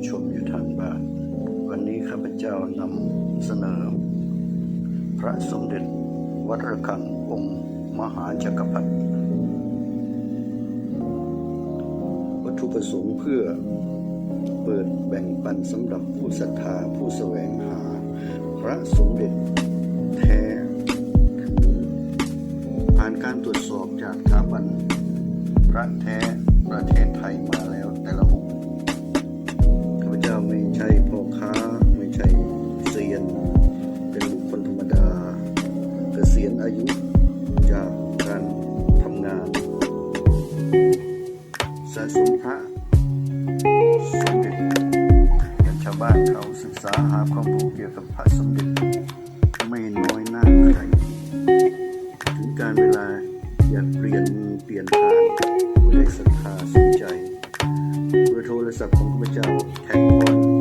้ชมอยู่ทางบ้าน วันนี้ข้าพเจ้านำเสนอ พระสมเด็จวัดระฆังองค์มหาจักรพรรดิวัตถุประสงค์เพื่อเปิดแบ่งปันสำหรับผู้ศรัทธาผู้แสวงหา พระสมเด็จแท้ผ่านการตรวจสอบจากสถาบันพระแท้ประเทศไทยมา อายุจากการทำงานสะสมพระสมเด็จอย่างชาวบ้านเขาศึกษาหาความรู้เกี่ยวกับพระสมเด็จ ไม่น้อยหน้าใคร ถึงการเวลาอยากเปลี่ยนมือเปลี่ยนทางผู้ได้ศรัทธาสนใจ เบอร์โทรศัพท์ของข้าพเจ้าแทนพร